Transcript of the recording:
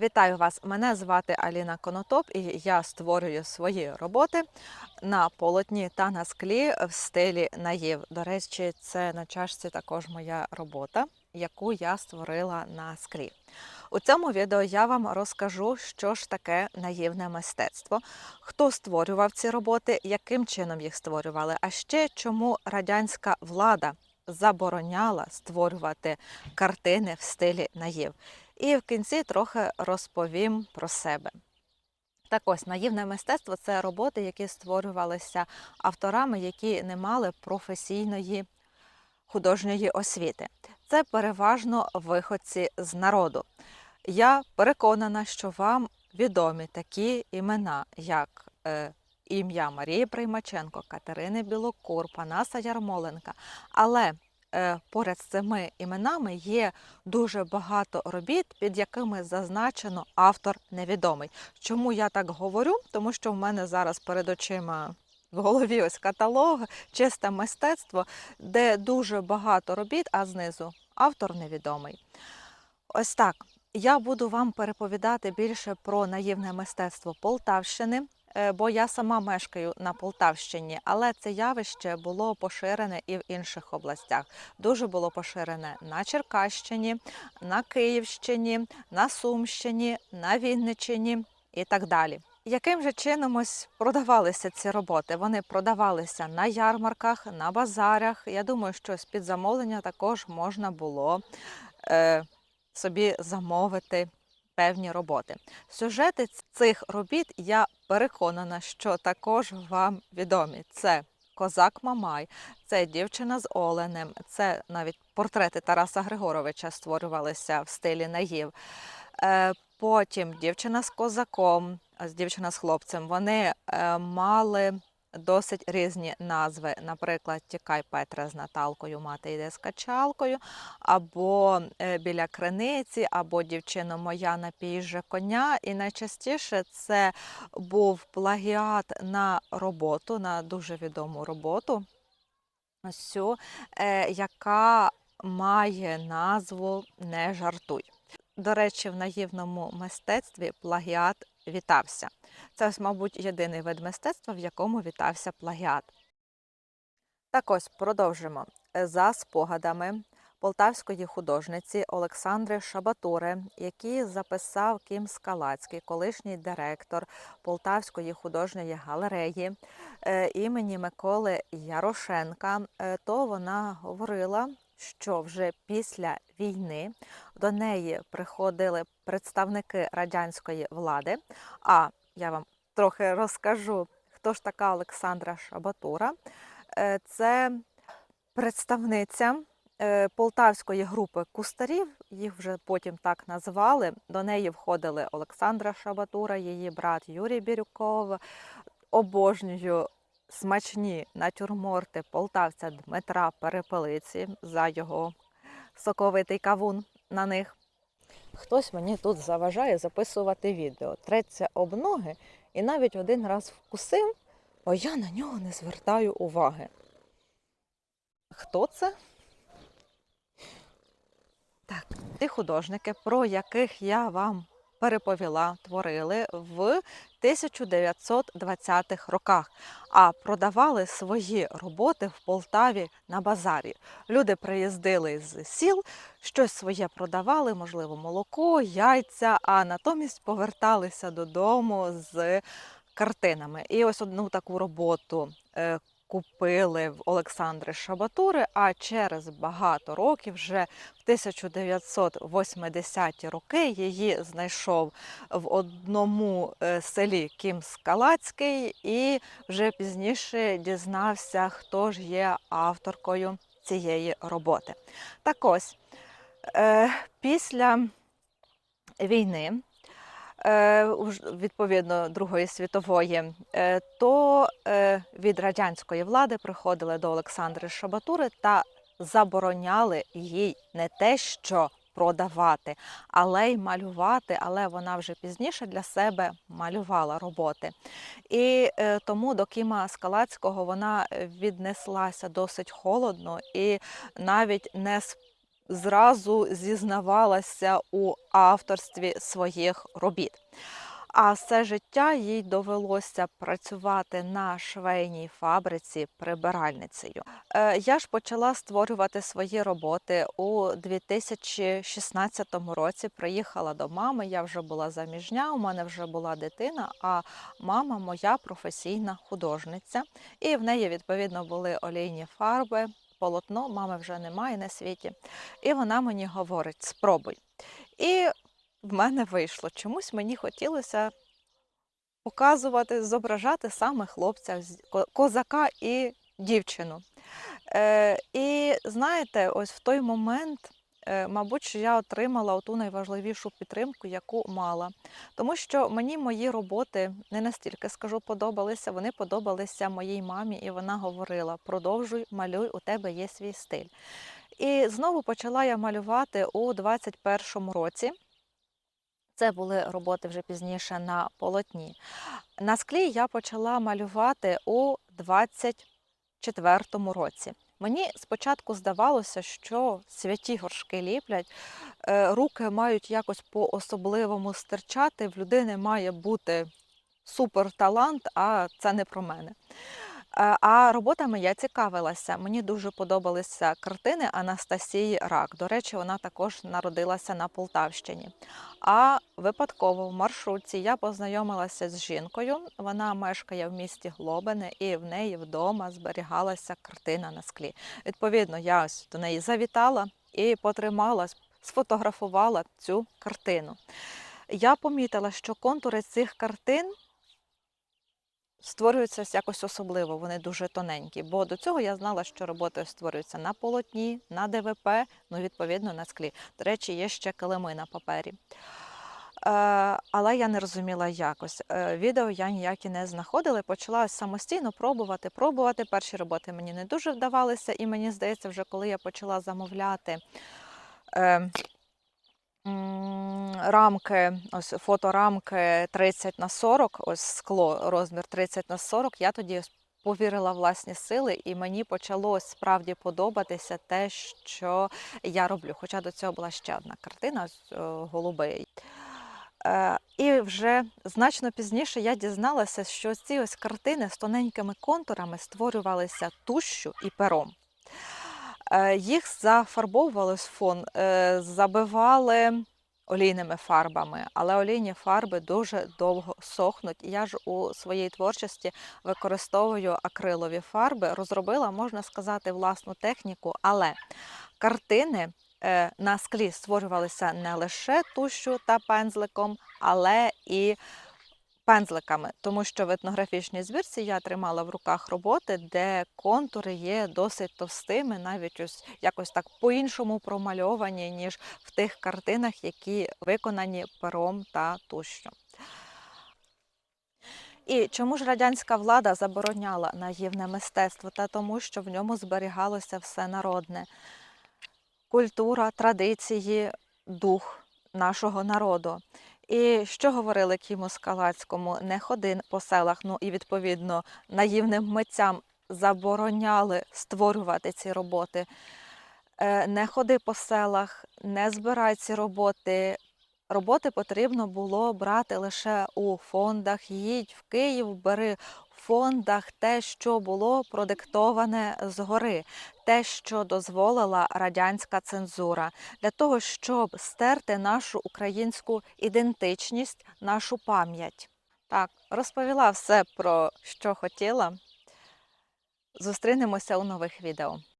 Вітаю вас! Мене звати Аліна Конотоп, і я створюю свої роботи на полотні та на склі в стилі наїв. До речі, це на чашці також моя робота, яку я створила на склі. У цьому відео я вам розкажу, що ж таке наївне мистецтво, хто створював ці роботи, яким чином їх створювали, а ще чому радянська влада забороняла створювати картини в стилі наїв. І в кінці трохи розповім про себе. Так ось наївне мистецтво це роботи, які створювалися авторами, які не мали професійної художньої освіти. Це переважно виходці з народу. Я переконана, що вам відомі такі імена, як е, ім'я Марії Приймаченко, Катерини Білокур, Панаса Ярмоленка. Але поряд з цими іменами є дуже багато робіт, під якими зазначено автор невідомий. Чому я так говорю? Тому що в мене зараз перед очима в голові ось каталог, чисте мистецтво, де дуже багато робіт, а знизу автор невідомий. Ось так. Я буду вам переповідати більше про наївне мистецтво Полтавщини, е, бо я сама мешкаю на Полтавщині, але це явище було поширене і в інших областях. Дуже було поширене на Черкащині, на Київщині, на Сумщині, на Вінниччині і так далі. Яким же чином ось продавалися ці роботи? Вони продавалися на ярмарках, на базарах. Я думаю, що з-під замовлення також можна було е, собі замовити певні роботи. Сюжети цих робіт я переконана, що також вам відомі. Це Козак Мамай, це дівчина з Оленем, це навіть портрети Тараса Григоровича створювалися в стилі наїв. Е, Потім дівчина з козаком, дівчина з хлопцем. Вони е, мали досить різні назви. Наприклад, Тікай Петра з Наталкою, мати йде з качалкою, або е, біля криниці, або дівчина моя напій коня. І найчастіше це був плагіат на роботу, на дуже відому роботу, цю, е, яка має назву Не жартуй. До речі, в наївному мистецтві плагіат вітався. Це, мабуть, єдиний вид мистецтва, в якому вітався плагіат. Так ось продовжимо. За спогадами полтавської художниці Олександри Шабатури, який записав Кім Скалацький, колишній директор Полтавської художньої галереї е, імені Миколи Ярошенка, е, то вона говорила, що вже після війни до неї приходили представники радянської влади. А я вам трохи розкажу, хто ж така Олександра Шабатура. Е, Це представниця е, полтавської групи кустарів, їх вже потім так назвали. До неї входили Олександра Шабатура, її брат Юрій Бірюков. Обожнюю смачні натюрморти полтавця Дмитра Перепелиці за його соковитий кавун на них. Хтось мені тут заважає записувати відео. Треться об ноги і навіть один раз вкусив, а я на нього не звертаю уваги. Хто це? Так, ті художники, про яких я вам переповіла, творили в 1920-х роках, а продавали свої роботи в Полтаві на базарі. Люди приїздили з сіл, щось своє продавали, можливо, молоко, яйця, а натомість поверталися додому з картинами. І ось одну таку роботу е, купили в Олександри Шабатури, а через багато років, вже в 1980-ті роки, її знайшов в одному е, селі Кім Скалацький, і вже пізніше дізнався, хто ж є авторкою цієї роботи. Так ось, е, після війни відповідно Другої світової, е, то е, від радянської влади приходили до Олександри Шабатури та забороняли їй не те, що продавати, але й малювати. Але вона вже пізніше для себе малювала роботи. І е, тому до Кіма Скалацького вона віднеслася досить холодно і навіть не зразу зізнавалася у авторстві своїх робіт. А все життя їй довелося працювати на швейній фабриці прибиральницею. Е, Я ж почала створювати свої роботи у 2016 році. Приїхала до мами. Я вже була заміжня, у мене вже була дитина. А мама моя професійна художниця, і в неї відповідно були олійні фарби. Полотно мами вже немає на світі. І вона мені говорить: спробуй. І в мене вийшло. Чомусь мені хотілося показувати, зображати саме хлопця, козака і дівчину. Е, і знаєте, ось в той момент, мабуть, що я отримала ту найважливішу підтримку, яку мала. Тому що мені мої роботи не настільки скажу подобалися, вони подобалися моїй мамі, і вона говорила: продовжуй, малюй, у тебе є свій стиль. І знову почала я малювати у 21-му році. Це були роботи вже пізніше на полотні. На склі я почала малювати у 24-му році. Мені спочатку здавалося, що святі горшки ліплять, е, руки мають якось по-особливому стирчати, в людини має бути суперталант, а це не про мене. Е, А роботами я цікавилася. Мені дуже подобалися картини Анастасії Рак. До речі, вона також народилася на Полтавщині. А випадково в маршрутці я познайомилася з жінкою. Вона мешкає в місті Глобине, і в неї вдома зберігалася картина на склі. Відповідно, я ось до неї завітала і потримала, сфотографувала цю картину. Я помітила, що контури цих картин створюються якось особливо, вони дуже тоненькі. Бо до цього я знала, що роботи створюються на полотні, на ДВП, ну відповідно на склі. До речі, є ще килими на папері. Е, але я не розуміла якось. Е, відео я ніякі не знаходила. Почала самостійно пробувати, пробувати. Перші роботи мені не дуже вдавалися, і мені здається, вже коли я почала замовляти. Рамки, ось фоторамки 30 на 40, ось скло розмір 30 на 40, я тоді повірила власні сили, і мені почало справді подобатися те, що я роблю. Хоча до цього була ще одна картина е, голубий. Е, І вже значно пізніше я дізналася, що ці ось картини з тоненькими контурами створювалися тушшю і пером. Е, Їх зафарбовували в фон, е, забивали олійними фарбами, але олійні фарби дуже довго сохнуть. Я ж у своїй творчості використовую акрилові фарби, розробила, можна сказати, власну техніку, але картини е, на склі створювалися не лише тушю та пензликом, але і пензликами, тому що в етнографічній збірці я тримала в руках роботи, де контури є досить товстими, навіть ось якось так по-іншому промальовані, ніж в тих картинах, які виконані пером та тушю. І чому ж радянська влада забороняла наївне мистецтво? Та тому, що в ньому зберігалося все народне культура, традиції, дух нашого народу. І що говорили Кіму Скалацькому? Не ходи по селах, ну і відповідно наївним митцям забороняли створювати ці роботи. Е, Не ходи по селах, не збирай ці роботи. Роботи потрібно було брати лише у фондах. Їдь в Київ, бери в фондах те, що було продиктоване згори, те, що дозволила радянська цензура, для того, щоб стерти нашу українську ідентичність, нашу пам'ять. Так, розповіла все про що хотіла. Зустрінемося у нових відео.